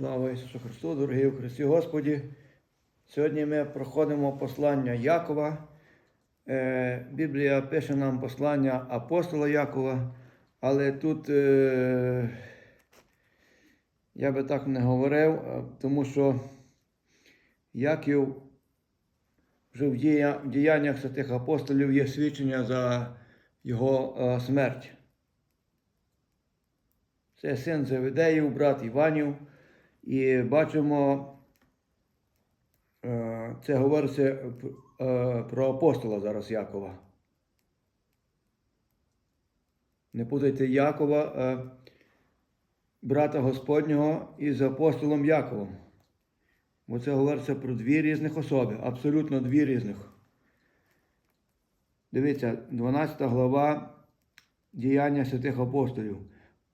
Слава Ісусу Христу, дорогі в Христі Господі. Сьогодні ми проходимо послання Якова. Е, Біблія пише нам послання апостола Якова, але тут е, я би так не говорив, е, тому що Яків вже в діяннях святих апостолів є свідчення за його смерть. Це син Заведеїв, брат Іванів. І бачимо, е, це говориться е, про апостола зараз Якова. Не путайте Якова, е, брата Господнього із апостолом Яковом. Бо це говориться про дві різних особи, абсолютно дві різних. Дивіться, 12 глава діяння святих апостолів.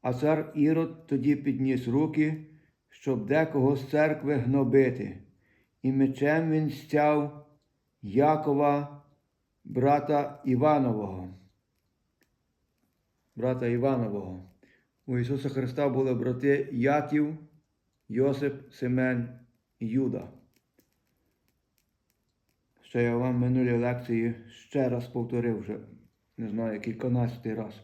А цар Ірод тоді підніс руки, щоб декого з церкви гнобити, і мечем він стяв Якова, брата Іванового. Брата Іванового. У Ісуса Христа були брати Яків, Йосип, Семен і Юда. Що я вам в минулій лекції ще раз повторив вже, не знаю, кільканадцятий раз.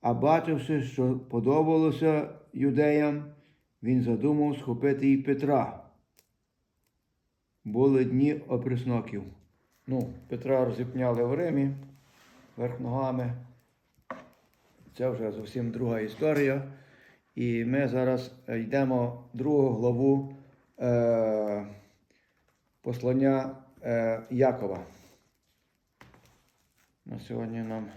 А бачивши, що подобалося юдеям, він задумав схопити і Петра. Були дні оприсноків. Ну, Петра розіпняли в Римі верх ногами. Це вже зовсім друга історія. І ми зараз йдемо в другу главу е, послання е, Якова. На сьогодні нам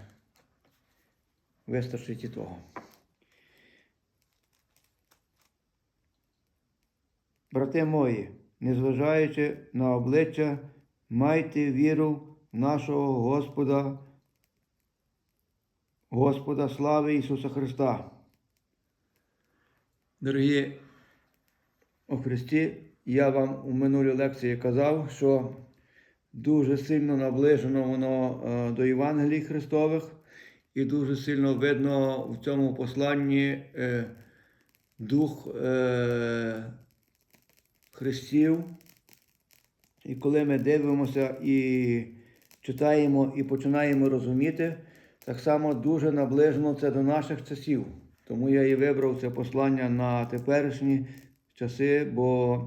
вистачить і того. Брати мої, незважаючи на обличчя, майте віру в нашого Господа, Господа слави Ісуса Христа. Дорогі у Христі, я вам у минулій лекції казав, що дуже сильно наближено воно е, до Євангелій Христових, і дуже сильно видно в цьому посланні е, дух Христів. І коли ми дивимося і читаємо і починаємо розуміти, так само дуже наближено це до наших часів. Тому я і вибрав це послання на теперішні часи, бо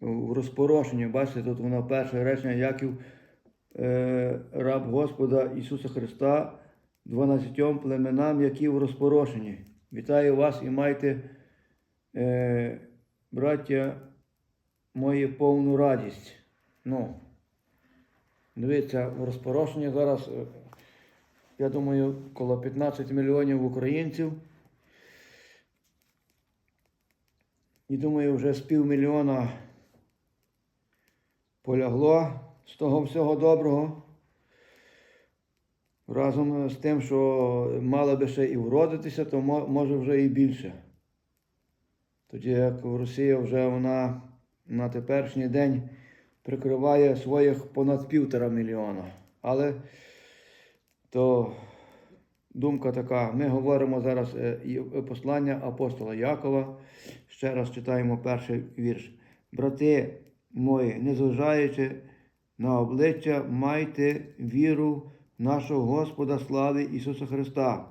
в розпорошенні, бачите, тут воно перше речення, Яків, е, раб Господа Ісуса Христа, 12 племенам, які в розпорошенні. Вітаю вас і майте, е, браття мої, повну радість. Ну, дивіться, в розпорошенні зараз, е, я думаю, коло 15 мільйонів українців. І думаю, вже з півмільйона полягло з того всього доброго. Разом з тим, що мало би ще і вродитися, то може вже і більше. Тоді як Росія вже вона на теперішній день прикриває своїх понад півтора мільйона. Але то думка така. Ми говоримо зараз е, і- послання апостола Якова. Ще раз читаємо перший вірш. Брати мої, незважаючи на обличчя, майте віру нашого Господа слави Ісуса Христа.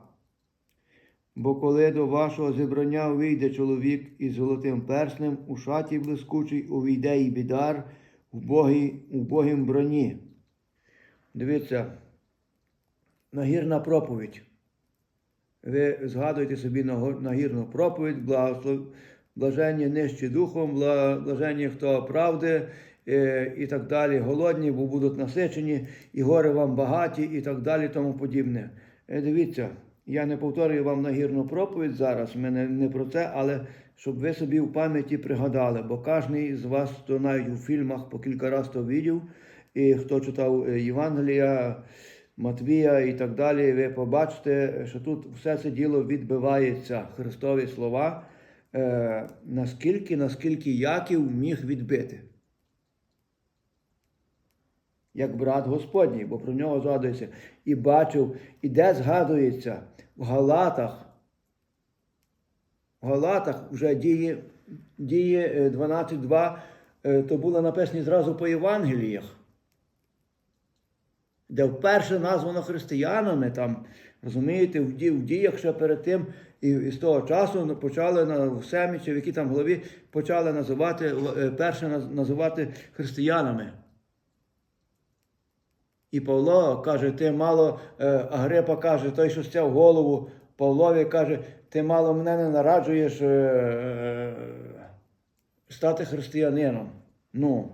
Бо коли до вашого зібрання вийде чоловік із золотим перснем, у шаті блискучий, увійде і бідар у богім броні. Дивіться, нагірна проповідь. Ви згадуєте собі нагірну проповідь, блаженні нижчі духом, бла- блаженні, хто правди е, і так далі, голодні, бо будуть насичені, і гори вам багаті, і так далі, тому подібне. Е, Дивіться, я не повторюю вам нагірну проповідь зараз, в мене не про це, але щоб ви собі в пам'яті пригадали, бо кожен з вас, хто навіть у фільмах по кілька разів то видів, і хто читав е, Євангелія, Матвія і так далі, ви побачите, що тут все це діло відбивається, Христові слова, е, наскільки, наскільки Яків міг відбити. Як брат Господній, бо про нього згадується. І бачив, і де згадується в Галатах. В Галатах вже діє дії е, 12.2, е, то було написано зразу по Євангеліях, де вперше названо християнами, там, розумієте, в, діях ще перед тим, і, з того часу почали на в семі, чи в якій там главі почали називати, е, перше називати християнами. І Павло каже, ти мало, е, Агрипа каже, той, що стяв голову, Павлові каже, ти мало мене не нараджуєш е, е, стати християнином. Ну,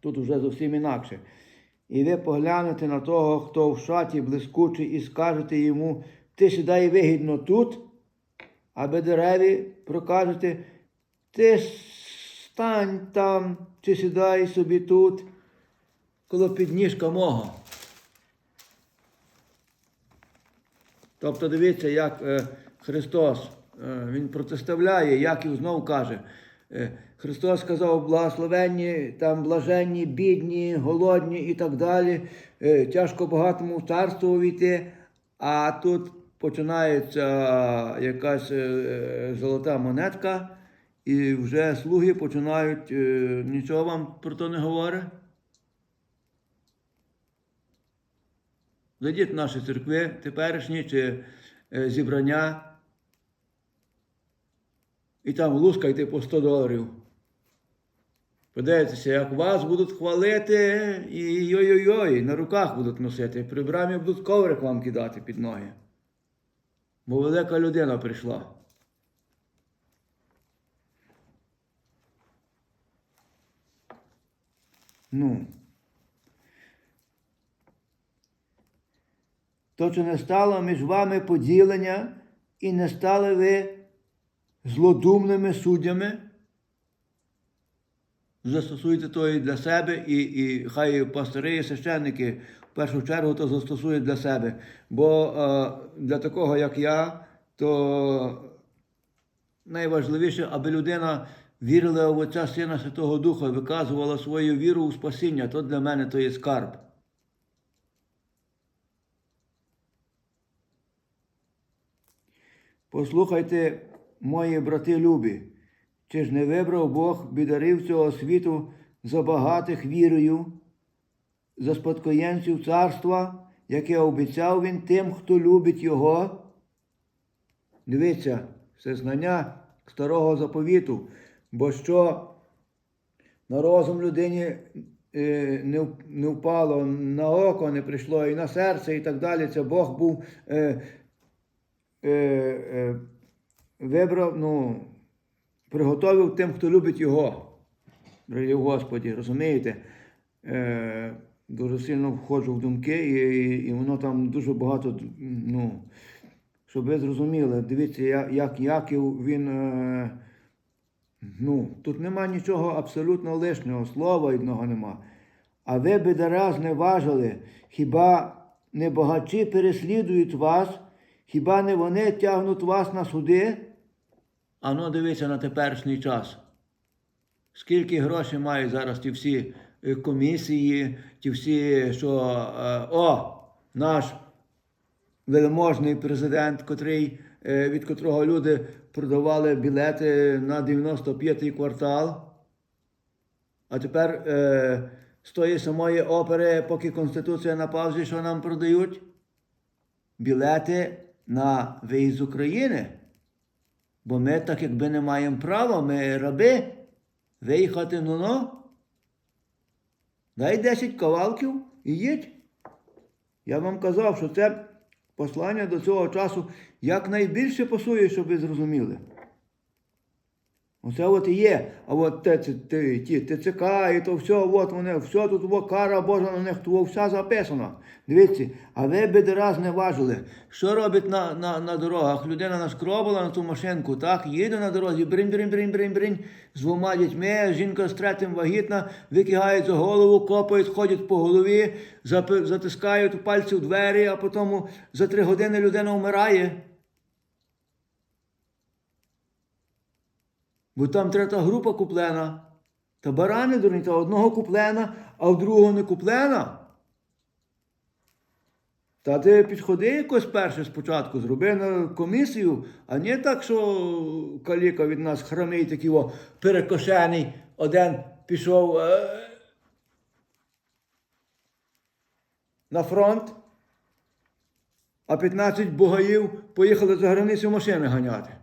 тут вже зовсім інакше. І ви поглянете на того, хто в шаті блискучий, і скажете йому, ти сідай вигідно тут, аби дереві прокажете, ти стань там, чи сідай собі тут коло підніжка мого. Тобто дивіться, як е, Христос е, Він протиставляє, Яків знов каже. Е, Христос сказав, благословенні, там блаженні, бідні, голодні і так далі. Е, тяжко багатому в царство увійти, а тут починається якась е, золота монетка, і вже слуги починають, е, нічого вам про то не говорить. Зайдіть в наші церкви теперішні чи е, зібрання. І там лускайте по 100 доларів. Подивіться, як вас будуть хвалити і йой-йой-йой, на руках будуть носити. При брамі будуть коврик вам кидати під ноги. Бо велика людина прийшла. Ну. То чи не стало між вами поділення, і не стали ви злодумними суддями? Застосуйте то і для себе, і, і хай пастори і священники в першу чергу то застосують для себе. Бо е, для такого, як я, то найважливіше, аби людина вірила в Отця Сина Святого Духа, виказувала свою віру у спасіння, то для мене то є скарб. Послухайте, мої брати любі, чи ж не вибрав Бог бідарів цього світу за багатих вірою, за спадкоємців царства, яке обіцяв він тим, хто любить його? Дивіться, це знання старого заповіту, бо що на розум людині е, не, впало, на око не прийшло, і на серце, і так далі. Це Бог був. Е, е, вибрав, ну, приготовив тим, хто любить його. Дорогі Господі, розумієте? Е, дуже сильно входжу в думки, і, і воно там дуже багато, ну, щоб ви зрозуміли, дивіться, як Яків він. Е, ну, тут нема нічого абсолютно лишнього, слова одного нема. А ви бедара зневажили, хіба не багачі переслідують вас, хіба не вони тягнуть вас на суди? Ану, дивіться на теперішній час. Скільки грошей мають зараз ті всі е, комісії, ті всі, що е, о, наш вельможний президент, котрий, е, від котрого люди продавали білети на 95-й квартал. А тепер е, з тої самої опери, поки Конституція на паузі, що нам продають? Білети на виїзд з України. Бо ми так якби не маємо права, ми раби виїхати ну но. Дай 10 ковалків і їдь. Я вам казав, що це послання до цього часу якнайбільше пасує, щоб ви зрозуміли. Оце от і є. А от те, те, ті ТЦК і то все, от вони, все тут во, кара Божа на них, то все записано. Дивіться, а ви бедера зневажили. Що робить на, на, на дорогах? Людина нашкробила на ту машинку, так, їде на дорозі, бринь, бринь, бринь, бринь, бринь, з двома дітьми, жінка з третім вагітна, викигають за голову, копають, ходять по голові, затискають пальці в двері, а потім за три години людина вмирає. Бо там третя група куплена. Та барани дурні, та одного куплена, а в другого не куплена. Та ти підходи якось перше спочатку, зроби на комісію, а не так, що каліка від нас хромий такий о, перекошений, один пішов е, на фронт, а 15 бугаїв поїхали за границю машини ганяти.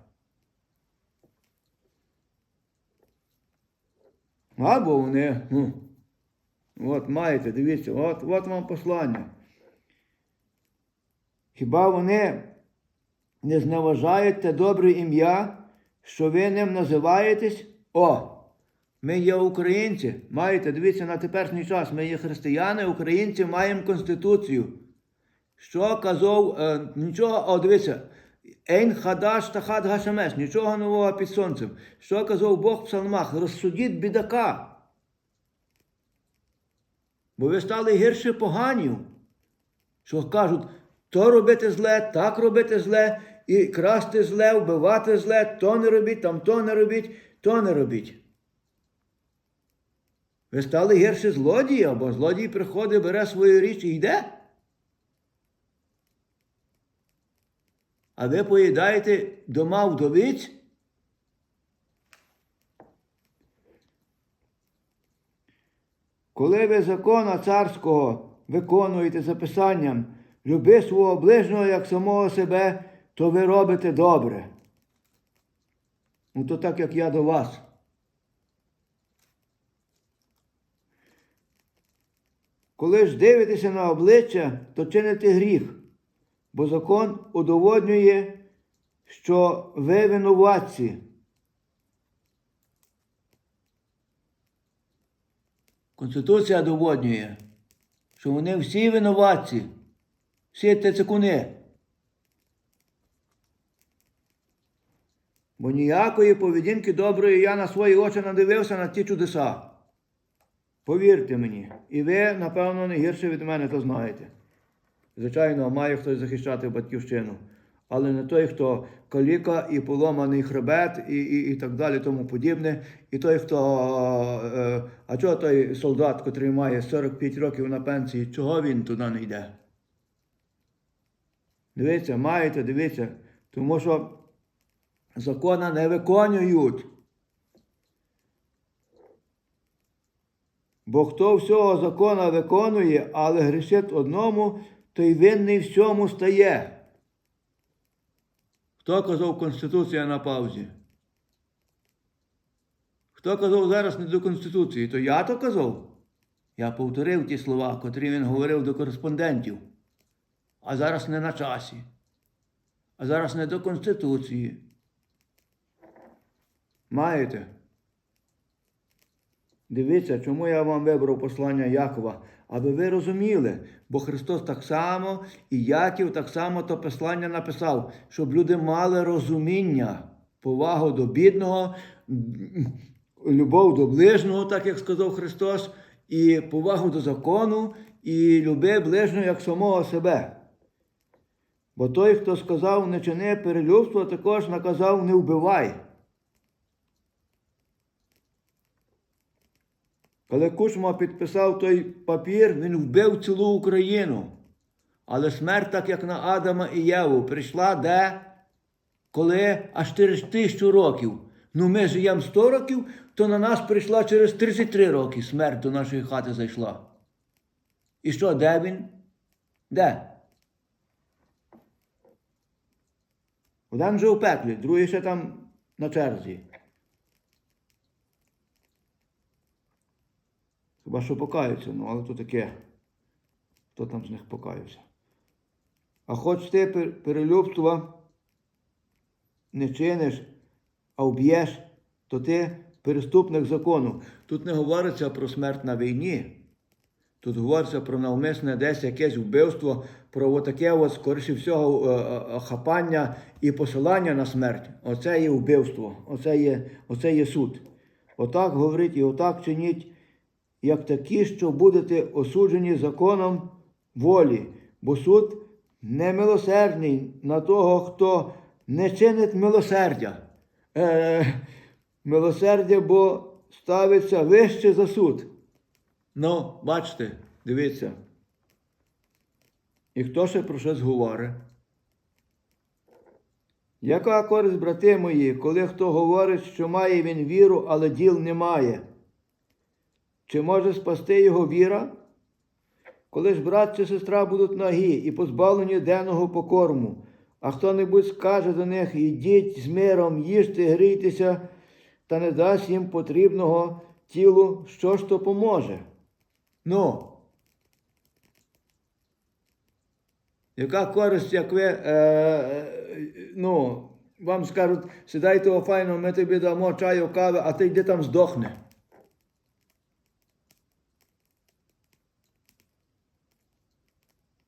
Або вони, ну, от маєте, дивіться, от, от вам послання. Хіба вони не зневажають те добре ім'я, що ви ним називаєтесь? О! Ми є українці. Маєте, дивіться на теперішній час. Ми є християни, українці, маємо Конституцію. Що казав, е, нічого, о, дивіться, Ейн хадаш та хад гашемеш, нічого нового під сонцем. Що казав Бог в псалмах? Розсудіть бідака. Бо ви стали гірше поганів. Що кажуть, то робити зле, так робити зле, і красти зле, вбивати зле, то не робіть, там то не робіть, то не робіть. Ви стали гірше злодія, бо злодій приходить, бере свою річ і йде. А ви поїдаєте дома вдовиць? Коли ви закона царського виконуєте за писанням, люби свого ближнього як самого себе, то ви робите добре. Ну, то так, як я до вас. Коли ж дивитеся на обличчя, то чините гріх, бо закон удоводнює, що ви винуватці. Конституція доводнює, що вони всі винуватці, всі тецикуни. Бо ніякої поведінки доброї я на свої очі надивився на ті чудеса. Повірте мені, і ви, напевно, не гірше від мене то знаєте. Звичайно, має хтось захищати батьківщину, але не той, хто каліка і поломаний хребет, і і, і так далі, тому подібне. І той, хто. Е, а чого той солдат, котрий має 45 років на пенсії, чого він туди не йде? Дивіться, маєте, дивіться, тому що закона не виконують. Бо хто всього закона виконує, але грішить одному, той винний всьому стає. Хто казав Конституція на паузі? Хто казав зараз не до Конституції? То я то казав. Я повторив ті слова, котрі він говорив до кореспондентів. А зараз не на часі. А зараз не до Конституції. Маєте? Дивіться, чому я вам вибрав послання Якова, аби ви розуміли, бо Христос так само і Яків так само то послання написав, щоб люди мали розуміння, повагу до бідного, любов до ближнього, так як сказав Христос, і повагу до закону, і люби ближнього як самого себе. Бо той, хто сказав не чини перелюбство, також наказав не вбивай. Коли Кучма підписав той папір, він вбив цілу Україну. Але смерть, так як на Адама і Єву, прийшла де? Коли аж через тисячу років. Ну ми живемо 100 років, то на нас прийшла через 33 роки смерть до нашої хати зайшла. І що, де він? Де? Один вже у пеклі, другий ще там на черзі. Хіба що покаються, ну але то таке. Хто там з них покаявся? А хоч ти перелюбства не чиниш, а вб'єш, то ти переступник закону. Тут не говориться про смерть на війні. Тут говориться про навмисне десь якесь вбивство, про таке, от, скоріше всього, е, е, хапання і посилання на смерть. Оце є вбивство, оце є, оце є суд. Отак говорить і отак чиніть як такі, що будете осуджені законом волі, бо суд немилосердний на того, хто не чинить милосердя. Е, Милосердя, бо ставиться вище за суд. Ну, бачите, дивіться. І хто ще про щось говорить? Яка користь, брати мої, коли хто говорить, що має він віру, але діл не має? Чи може спасти його віра? Коли ж брат чи сестра будуть нагі і позбавлені денного покорму, а хто-небудь скаже до них ідіть з миром, їжте, грійтеся, та не дасть їм потрібного тілу, що ж то поможе? Ну, яка користь, як ви, е, е, ну, вам скажуть, сідайте о файно, ми тобі дамо чаю, кави, а ти йди там здохне.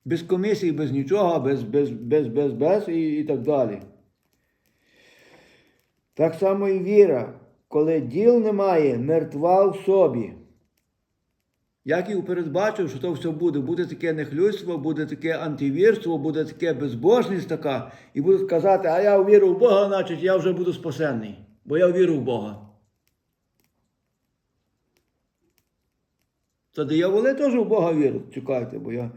Без комісії, без нічого, без, без, без, без, без і, і так далі. Так само і віра, коли діл немає, мертва в собі. Як і передбачив, що то все буде, буде таке нехлюйство, буде таке антивірство, буде таке безбожність така, і будуть казати, а я віру в Бога, значить я вже буду спасенний, бо я вірю в Бога. Та дияволи теж в Бога вірять, чекайте, бо я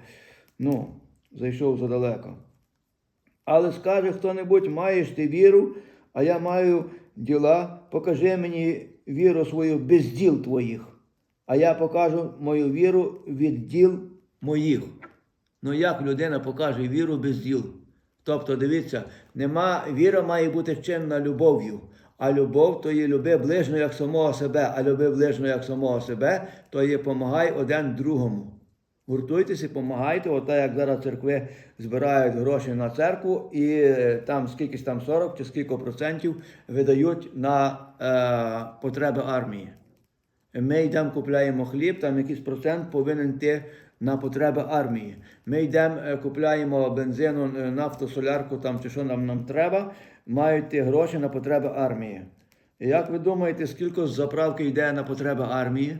ну, зайшов задалеко. Але скаже хто-небудь, маєш ти віру, а я маю діла, покажи мені віру свою без діл твоїх, а я покажу мою віру від діл моїх. Ну як людина покаже віру без діл? Тобто, дивіться, нема, віра має бути чинна любов'ю. А любов то є люби ближнього як самого себе, а люби ближнього як самого себе, то є помагай один другому. Гуртуйтеся, допомагайте, отак як зараз церкви збирають гроші на церкву, і е, там скількись там 40 чи скільки процентів видають на е, потреби армії. Ми йдемо, купляємо хліб, там якийсь процент повинен йти на потреби армії. Ми йдемо, е, купляємо бензину, е, нафту, солярку там, чи що нам, нам треба, мають йти гроші на потреби армії. Як ви думаєте, скільки заправки йде на потреби армії?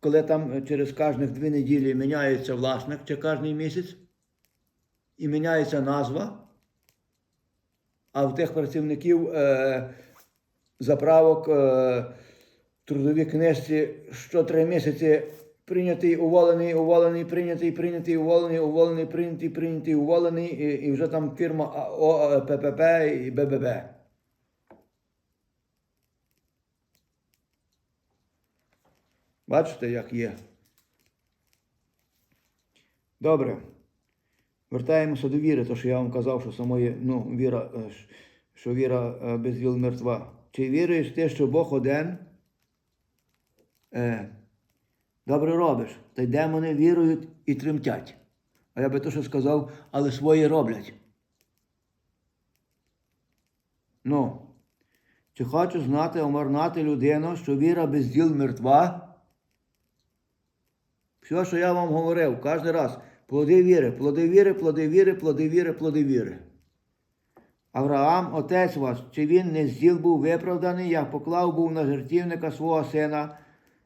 Коли там е, через кожних дві неділі міняється власник чи кожний місяць, і міняється назва, а в тих працівників е, заправок е, трудовій книжці що три місяці прийнятий, уволений, уволений, прийнятий, прийнятий, уволений, уволений, прийнятий, прийнятий, уволений, і, і вже там фірма АО, ППП і БББ. Бачите, як є. Добре. Вертаємося до віри, то що я вам казав, що самої, ну, віра, е, що віра е, без віл мертва. Чи віруєш ти, що Бог один? Е, добре робиш. Та й демони вірують і тремтять. А я би то що сказав, але свої роблять. Ну, чи хочу знати, омарнати людину, що віра без діл мертва? Все, що я вам говорив, кожен раз. Плоди віри, плоди віри, плоди віри, плоди віри, плоди віри. Авраам, отець ваш, чи він не з діл був виправданий, як поклав був на жертівника свого сина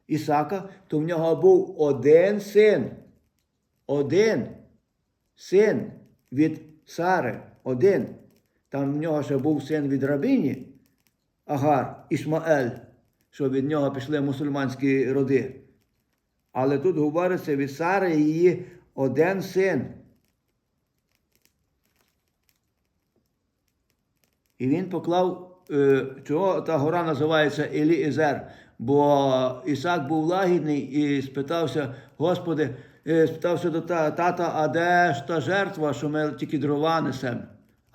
Ісака, то в нього був один син. Один син від Сари. Один. Там в нього ще був син від рабині, Агар, Ісмаель, що від нього пішли мусульманські роди. Але тут говориться від Сари її один син. І він поклав, е, чого та гора називається Еліезер, бо Ісак був лагідний і спитався, Господи, е, спитався до тата, а де ж та жертва, що ми тільки дрова несемо?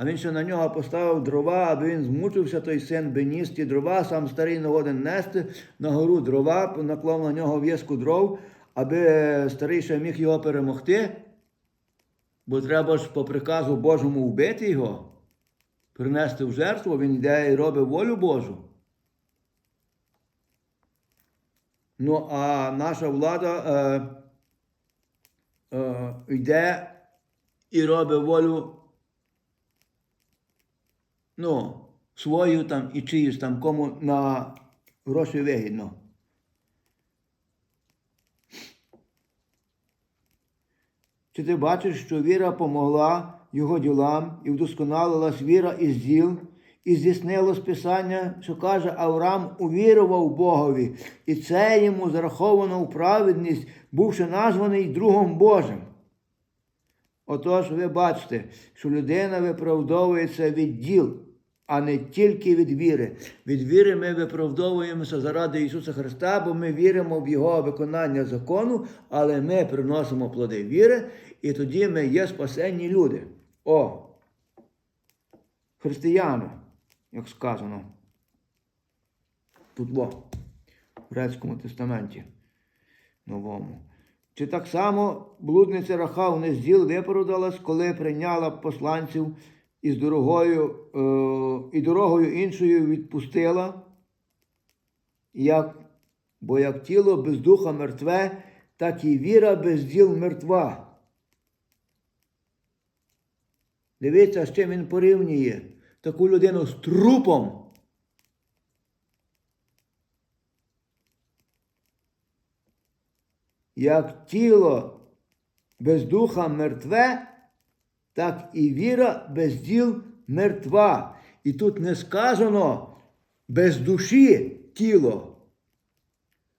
А він ще на нього поставив дрова, аби він змучився, той син би ніс ті дрова, сам старий не годен нести на гору дрова, наклав на нього в'язку дров, аби старий ще міг його перемогти. Бо треба ж по приказу Божому вбити його, принести в жертву, він йде і робить волю Божу. Ну, а наша влада е, е, йде і робить волю ну, свою там і чиюсь там, кому на гроші вигідно. Чи ти бачиш, що віра помогла його ділам і вдосконалилась віра із діл, і здійснилось Писання, що каже, Авраам увірував Богові, і це йому зараховано в праведність, бувши названий другом Божим. Отож, ви бачите, що людина виправдовується від діл, а не тільки від віри. Від віри ми виправдовуємося заради Ісуса Христа, бо ми віримо в Його виконання закону, але ми приносимо плоди віри, і тоді ми є спасенні люди. О! Християни, як сказано. Тут во, в Грецькому тестаменті новому. Чи так само блудниця Рахав не з діл виправдалась, коли прийняла посланців і з дорогою, е, і дорогою іншою відпустила? Як, бо як тіло без духа мертве, так і віра без діл мертва. Дивіться, з чим він порівнює таку людину з трупом. Як тіло без духа мертве, так і віра без діл мертва. І тут не сказано без душі тіло.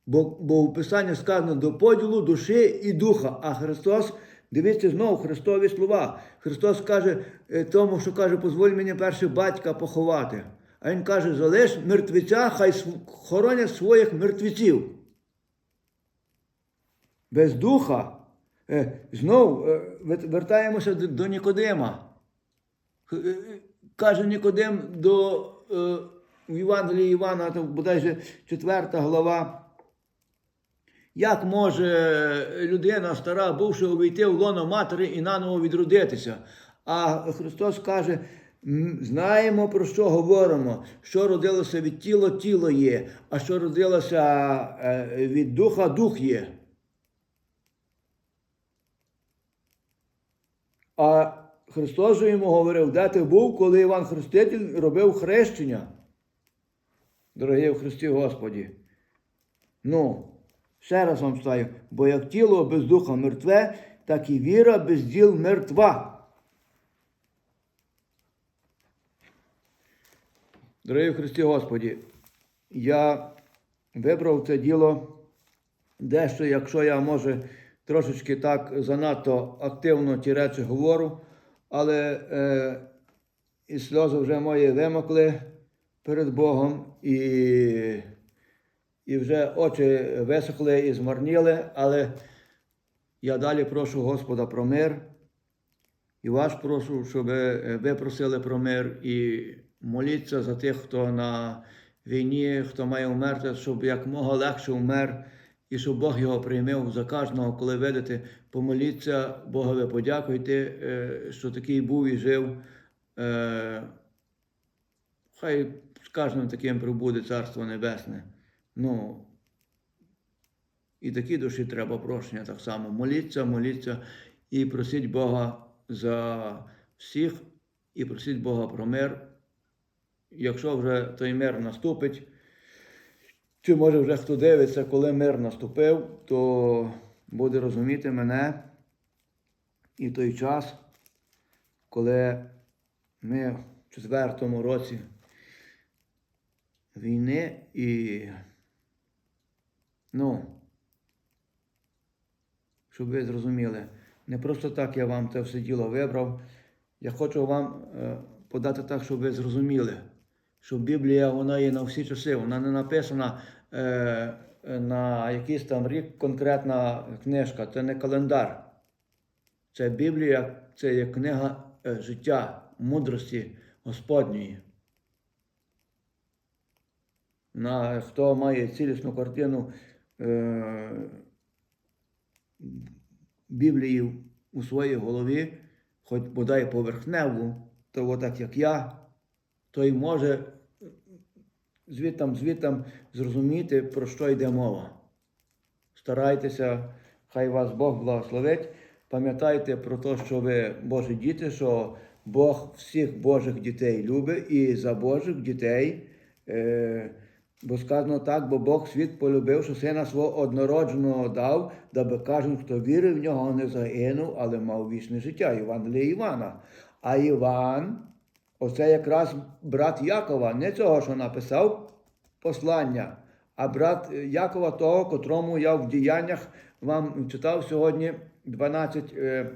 Бо, бо в Писанні сказано до поділу душі і духа. А Христос, дивіться знову Христові слова. Христос каже е, тому, що каже, позволь мені перше батька поховати. А Він каже, залиш мертвеця, хай хоронять своїх мертвеців. Без духа. Е, Знов е, вертаємося до, Нікодима. Е, Каже Нікодим до в Євангелії Івана, то бодайже 4 глава. Як може людина стара, бувши увійти в лоно матері і наново відродитися? А Христос каже: знаємо про що говоримо, що родилося від тіла, тіло є, а що родилося від духа, дух є. А Христос же йому говорив, де ти був, коли Іван Хреститель робив хрещення. Дорогі в Христі Господі. Ну, ще раз вам читаю, бо як тіло без духа мертве, так і віра без діл мертва. Дорогі в Христі Господі, я вибрав це діло дещо, якщо я може трошечки так занадто активно ті речі говорю, але е, і сльози вже мої вимокли перед Богом, і, і вже очі висохли і змарніли, але я далі прошу Господа про мир. І вас прошу, щоб е, ви просили про мир і моліться за тих, хто на війні, хто має вмерти, щоб якмога легше вмер, і щоб Бог його приймив за кожного, коли видите, помоліться, Богові подякуйте, е, що такий був і жив. Е, Хай з кожним таким прибуде Царство Небесне. Ну, і такі душі треба прощення так само. Моліться, моліться і просіть Бога за всіх, і просіть Бога про мир. Якщо вже той мир наступить, чи може вже хто дивиться, коли мир наступив, то буде розуміти мене і той час, коли ми в четвертому році війни і ну, щоб ви зрозуміли, не просто так я вам це все діло вибрав. Я хочу вам е, подати так, щоб ви зрозуміли, що Біблія вона є на всі часи, вона не написана е, на якийсь там рік конкретна книжка, це не календар. Це Біблія, це є книга е, життя, мудрості Господньої. На, хто має цілісну картину е, Біблії у своїй голові, хоч бодай поверхневу, то отак як я, той може звідтам, звідтам зрозуміти, про що йде мова. Старайтеся, хай вас Бог благословить. Пам'ятайте про те, що ви Божі діти, що Бог всіх Божих дітей любить і за Божих дітей. Е, Бо сказано так, бо Бог світ полюбив, що сина свого однородженого дав, даби кожен, хто вірив в нього, не загинув, але мав вічне життя. Івангелія Івана. А Іван, Оце якраз брат Якова, не цього, що написав послання, а брат Якова, того, котрому я в діяннях вам читав сьогодні 12 е,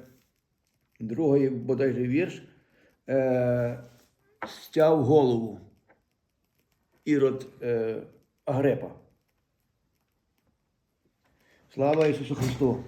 другий бодайже вірш, е, стяв голову ірод е, Агрепа. Слава Ісусу Христу!